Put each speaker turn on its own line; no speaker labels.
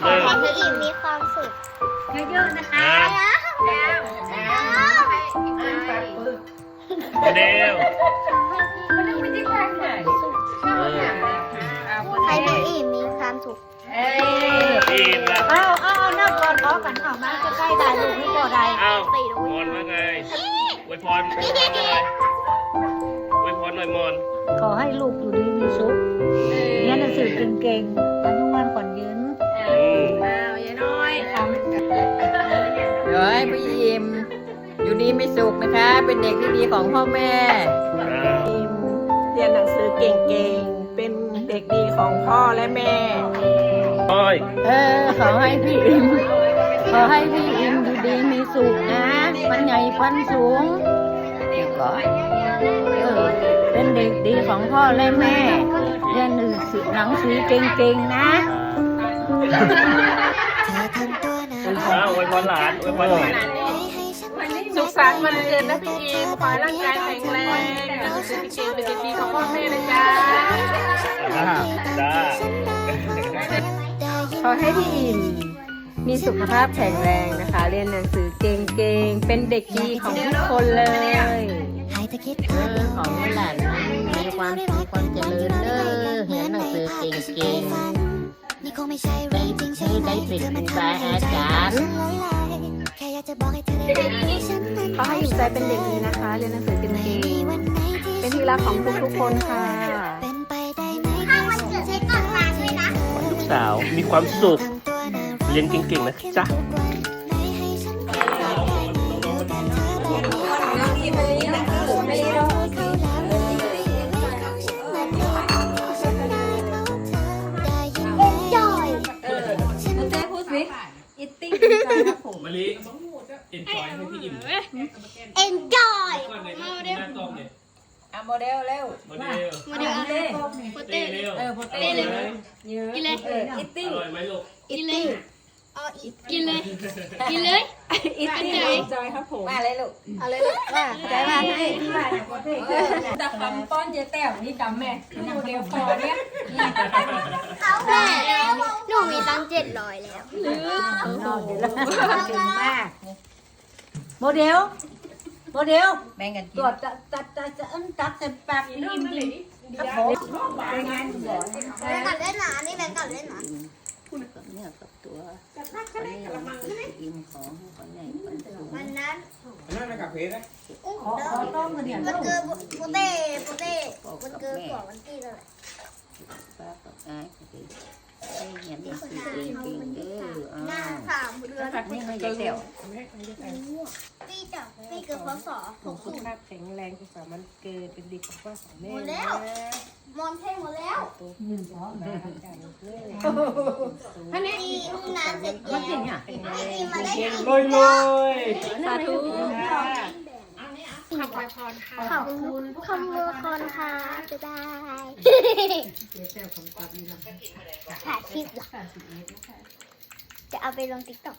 ขอให้พี่อิมมีความสุข
เยอะๆนะคะ
เดว
มันไม่ได้แรงเลย
ให้พี่อิมมีความสุข
เอ้ย
อีนละ
เอาเอาเอาหน้าก่อนขอกันออกมาจะใกล้ได้ลูกนี่ก็ได้
เอ้าพรว่าไงอวยพรอวยพรหน่อยอวยพรหน่อยมน
ขอให้ลูกอยู่ดีมีสุขเรียนหนังสือเก่งๆ อยู่
ดีไม่สุขนะคะ เป็นเด็กที่ดีของพ่อแม่
อ่า
อิมเรียนหนังสือเก่งๆ เป็นเด็กดีของพ่อและแม่
อ้อย
เออขอให้พี่อิมขอให้พี่อิมอยู่ดีมีสุขนะฟันใหญ่ฟันสูงเดี๋ยวก่อนเออเป็นเด็กดีของพ่อและแม่เรียนหนังสือหนังสือเก่งๆนะ
อ้าวอวยพรหลานอวยพรหลาน
สุขสันต์วันเกิดนะพี่อิมขอให้ร่างกายแข็งแรงเรียนหนังสือเก่งเป็นเด็กดีของพ่อแม่นะจ๊ะ
จ้า
ขอให้พี่อิมมีสุขภาพแข็งแรงนะคะ เรียนหนังสือเก่งๆ เป็นเด็กดีของทุกคนเลย
เออของหลานมีความสุขความเจริญเด้อเรียนหนังสือเก่งๆได้ชื่อได้เป็นครูบาอาจารย์
ขอให้อิ่มใจเป็นเด็กดีนะคะ เรียนหนังสือเก่งๆเป็นที่รักของทุกๆคนค่ะ
ถ้าวันเกิดให้ก่อนมาด้วยนะ
ลูกสาวมีความสุข เรียนเก่งๆนะจ๊ะ
จอย
มะลิ เอ็นจอยให้พี่อิ่ม
enjoy
อะโมเดลเร็ว
โมเดล
มาเดี๋ยว
โมเดลเร็ว
เออโมเดลเลย
กินเลย
อิตตี้
อร่อยไหมลูก
กินเลยเอากินเลยกินเลย
อิตตี้จอยครับผม
มาเลยลูก
เอาเลยลูกว่าใจมาให้
ดักคำป้อนเจ๊แต้วนี่จำแม่โมเดลพอเนี่ย
เขาแม่หนูมีตังเจ็ดร้อยแล้ว
เก่งมาก โมเดลโมเดล
แบ่งกันกิ
ตัวนจะจะจะจะอึ้งตักใส่ปากอิ่มดิครับผม
แบ่งกันเล่นหนานี่แบ่งกันเล่นหนา
เนี่ยกับตัวคนนี้มันคืออิมของคนไหนคนสูง
วันนั้น
นั่นในกาแฟนะ
อุ้ง
ขอขอต้องกันเนี่ย
วันเกิดโปเต้โปเต้วันเกิดกว่าวันที่เลย
ป้ากับอายก็ดีให้ เห็นมันคือเก่งๆเด้ออ่า
หน้าสามเดือน
นี่ให้ยายเดี่ยว
ปีจับปีเกิดพศหก
สุ
ศูนย์
ภาพแข็งแรงสุขสันต์วันเกิดเป็นเด็กของพ่อของแม่
หมดแล้วมอนเท่หมดแล้ว
หนึ่งสอง
มาอาจารย์เพื่อน
อันนี้น้ำเสร็จแล้วนี่มาได้
รวยรวย
สาธุ
ขอบคุณขอบคุณคำมือคอนค่ะบ๊ายบายถ่ายคลิปเหรอจะเอาไปลงติ๊กต็อก